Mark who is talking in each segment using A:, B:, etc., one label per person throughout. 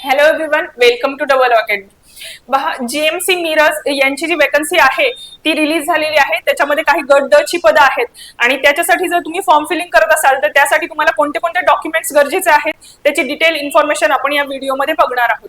A: Hello everyone welcome to double academy GMC Miraj यांची जी vacancy आहे ती रिलीज झालेली आहे. त्याच्यामध्ये काही गट ची पदं आहेत. आणि त्याच्यासाठी जर तुम्ही फॉर्म फिलिंग करत असाल तर त्यासाठी तुम्हाला कोणते कोणते डॉक्युमेंट्स गरजेचे आहेत त्याची डिटेल इन्फॉर्मेशन आपण या व्हिडिओमध्ये बघणार आहोत.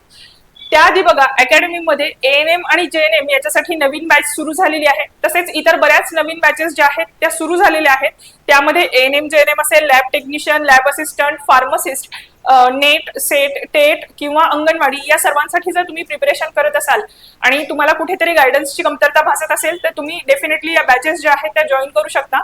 A: त्याआधी बघा अकॅडमीमध्ये एन एम आणि जे एन एम याच्यासाठी नवीन बॅच सुरू झालेली आहे. तसेच इतर बऱ्याच नवीन बॅचेस ज्या आहेत त्या सुरू झालेल्या आहेत. त्यामध्ये N M J N M असेल lab technician lab assistant pharmacist NET SET TET किंवा अंगणवाडी या सर्वांसाठी जर तुम्ही प्रिपरेशन करत असाल आणि तुम्हाला कुठेतरी गायडन्सची कमतरता भासत असेल तर तुम्ही डेफिनेटली या बॅचेस ज्या आहेत त्या जॉईन करू शकता.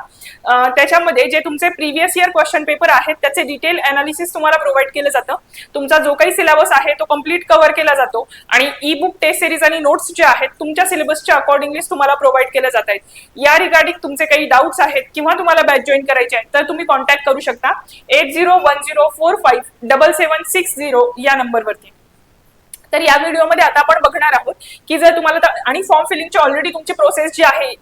A: त्याच्यामध्ये जे तुमचे प्रिव्हियस इयर क्वेश्चन पेपर आहेत त्याचे डिटेल अनालिसिस तुम्हाला प्रोव्हाइड केलं जातं. तुमचा जो काही सिलेबस आहे तो कंप्लीट कव्हर केला जातो. आणि ई बुक टेस्ट सिरीज आणि नोट्स जे आहेत तुमच्या सिलेबसच्या अकॉर्डिंगलीच तुम्हाला प्रोव्हाइड केल्या जात आहेत. या रिगार्डिंग तुमचे काही डाऊट्स आहेत किंवा तुम्हाला बॅच जॉईन करायचे आहेत तर तुम्ही कॉन्टॅक्ट करू शकता. Eight zero one zero four five double seven six zero या नंबरवरती तर या व्हिडिओमध्ये आता आपण बघणार आहोत की जर तुम्हाला तर- आणि फॉर्म फिलिंगची ऑलरेडी तुमची प्रोसेस जी आहे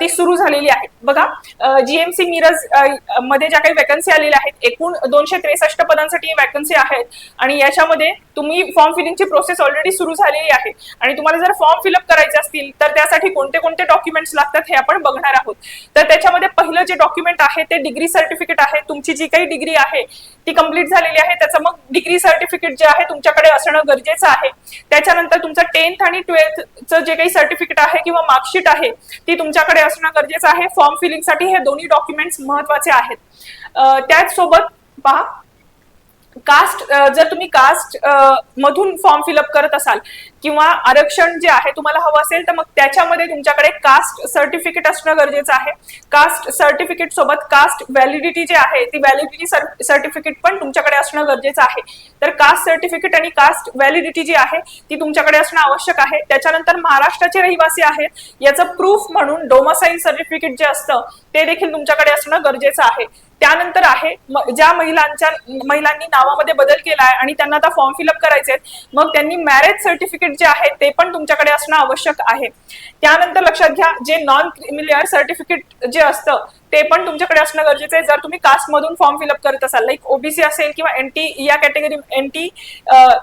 A: ती सुरू झालेली आहे. बघा जीएमसी मिरजमध्ये ज्या काही वॅकन्सी आलेल्या आहेत एकूण दोनशे त्रेसष्ट पदांसाठी वॅकन्सी आहेत. आणि याच्यामध्ये तुम्ही फॉर्म फिलिंगची प्रोसेस ऑलरेडी सुरू झालेली आहे. आणि तुम्हाला जर फॉर्म फिलअप करायचे असतील तर त्यासाठी कोणते कोणते डॉक्युमेंट्स लागतात हे आपण बघणार आहोत. तर त्याच्यामध्ये पहिलं जे डॉक्युमेंट आहे ते डिग्री सर्टिफिकेट आहे तुमची जी काही डिग्री आहे ती कंप्लीट झालेली आहे त्याचं मग डिग्री सर्टिफिकेट जे आहे तुमच्याकडे असणं गरजेचं आहे. त्याच्यानंतर तुमचं टेन्थ आणि ट्वेल्थचं जे काही सर्टिफिकेट आहे किंवा मार्कशीट आहे ती तुमच्याकडे असणं गरजेचं आहे. फॉर्म फिलिंगसाठी हे दोन्ही डॉक्युमेंट्स महत्त्वाचे आहेत. त्याचसोबत पहा कास्ट जर तुम्ही कास्ट मधून फॉर्म फिलअप करत असाल किंवा आरक्षण जे आहे तुम्हाला हवं असेल तर मग त्याच्यामध्ये तुमच्याकडे कास्ट सर्टिफिकेट असणं गरजेचं आहे. कास्ट सर्टिफिकेट सोबत कास्ट व्हॅलिडिटी जी आहे ती व्हॅलिडिटी सर्टिफिकेट पण तुमच्याकडे असणं गरजेचं आहे. तर कास्ट सर्टिफिकेट आणि कास्ट व्हॅलिडिटी जी आहे ती तुमच्याकडे असणं आवश्यक आहे. त्याच्यानंतर महाराष्ट्राचे रहिवासी आहेत याचं प्रूफ म्हणून डोमासाईल सर्टिफिकेट जे असतं ते देखील तुमच्याकडे असणं गरजेचं आहे. त्यानंतर आहे ज्या महिलांच्या महिलांनी नावामध्ये बदल केला आहे आणि त्यांना आता फॉर्म फिलअप करायचे आहेत मग त्यांनी मॅरेज सर्टिफिकेट जे आहे ते पण तुमच्याकडे असणं आवश्यक आहे. त्यानंतर लक्षात घ्या जे नॉन क्रिमिलियर सर्टिफिकेट जे असतं ते पण तुमच्याकडे असणं गरजेचं आहे. जर तुम्ही कास्ट मधून फॉर्म फिलअप करत असाल लाईक ओबीसी असेल किंवा एन टी या category N T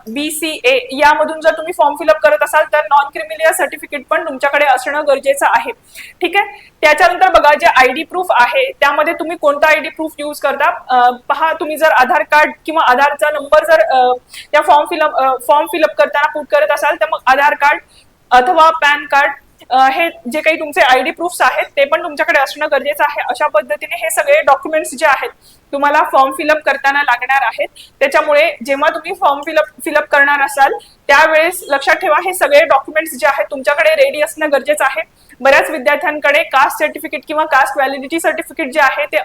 A: B C A यामधून जर तुम्ही फॉर्म फिलअप करत असाल तर नॉन क्रिमिलियर सर्टिफिकेट पण तुमच्याकडे असणं गरजेचं आहे. ठीक आहे? त्याच्यानंतर बघा जे आय डी प्रूफ आहे त्यामध्ये तुम्ही कोणता आय डी प्रूफ यूज करता? पहा तुम्ही जर आधार कार्ड किंवा आधारचा नंबर जर त्या form fill up form fill up करताना पुट करत असाल तर मग आधार कार्ड अथवा पॅन कार्ड हे जे काही तुमचे आय डी प्रूफ्स आहेत ते पण तुमच्याकडे असणं गरजेचं आहे. अशा पद्धतीने हे सगळे डॉक्युमेंट्स जे आहेत तुम्हाला फॉर्म फिलअप करताना लागणार आहेत. त्याच्यामुळे जेव्हा तुम्ही फॉर्म फिलअप फिलअप करणार असाल त्यावेळेस लक्षात ठेवा हे सगळे डॉक्युमेंट्स जे आहेत तुमच्याकडे रेडी असणं गरजेचं आहे. बऱ्याच विद्यार्थ्यांकडे कास्ट सर्टिफिकेट किंवा कास्ट व्हॅलिडिटी सर्टिफिकेट जे आहे ते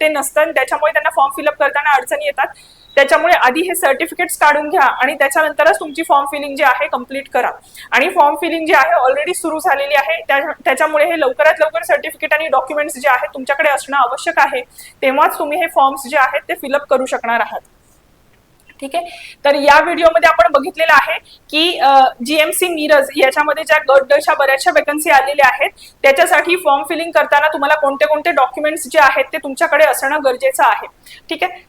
A: ते नसतं. आणि त्याच्यामुळे त्यांना फॉर्म फिलअप करताना अडचणी येतात. त्याच्यामुळे आधी हे सर्टिफिकेट्स काढून घ्या आणि त्याच्यानंतरच तुमची फॉर्म फिलिंग जी आहे कंप्लीट करा. आणि फॉर्म फिलिंग जी आहे ऑलरेडी सुरू झालेली आहे. त्या- त्याच्यामुळे हे लवकरात लवकर सर्टिफिकेट आणि डॉक्युमेंट्स जे आहेत तुमच्याकडे असणं आवश्यक आहे. तेव्हाच तुम्ही हे फॉर्म फॉर्म्स जे आहेत ते फिलअप करू शकणार आहात. ठीक आहे? तर या व्हिडिओमध्ये आपण बघितलेलं आहे की जीएमसी मिरज याच्यामध्ये ज्या गट डच्या बऱ्याचशा वेकन्सी आलेल्या आहेत त्याच्यासाठी फॉर्म फिलिंग करताना तुम्हाला कोणते कोणते डॉक्युमेंट्स जे आहेत ते तुमच्याकडे असणं गरजेचं आहे. ठीक आहे?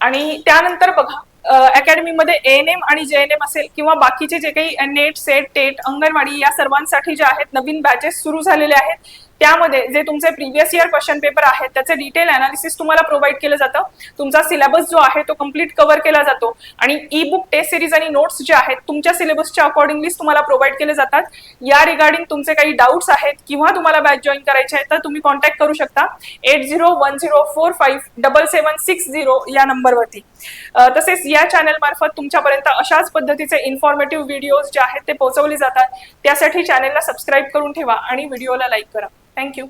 A: आणि त्यानंतर बघा अकॅडमीमध्ये एन एम आणि जे एन एम असेल किंवा बाकीचे जे काही नेट सेट टेट अंगणवाडी या सर्वांसाठी जे आहेत नवीन बॅचेस सुरू झालेले आहेत. त्यामध्ये जे तुमचे प्रिव्हियस इयर क्वेश्चन पेपर आहेत त्याचे डिटेल अनालिसिस तुम्हाला प्रोव्हाइड केलं जातं. तुमचा सिलेबस जो आहे तो कंप्लीट कव्हर केला जातो. आणि ई बुक टेस्ट सिरीज आणि नोट्स जे आहेत तुमच्या सिलेबसच्या अकॉर्डिंगली तुम्हाला प्रोव्हाइड केले जातात. या रिगार्डिंग तुमचे काही डाऊट्स आहेत किंवा तुम्हाला बॅच जॉईन करायचे आहेत तर तुम्ही कॉन्टॅक्ट करू शकता. Eight zero one zero four five double seven six zero या नंबरवरती तसेच या चॅनल मार्फत तुमच्यापर्यंत अशाच पद्धतीचे इन्फॉर्मेटिव्ह व्हिडिओज जे आहेत ते पोहोचवले जातात. त्यासाठी चॅनलला सबस्क्राईब करून ठेवा आणि व्हिडिओला लाईक करा. थँक्यू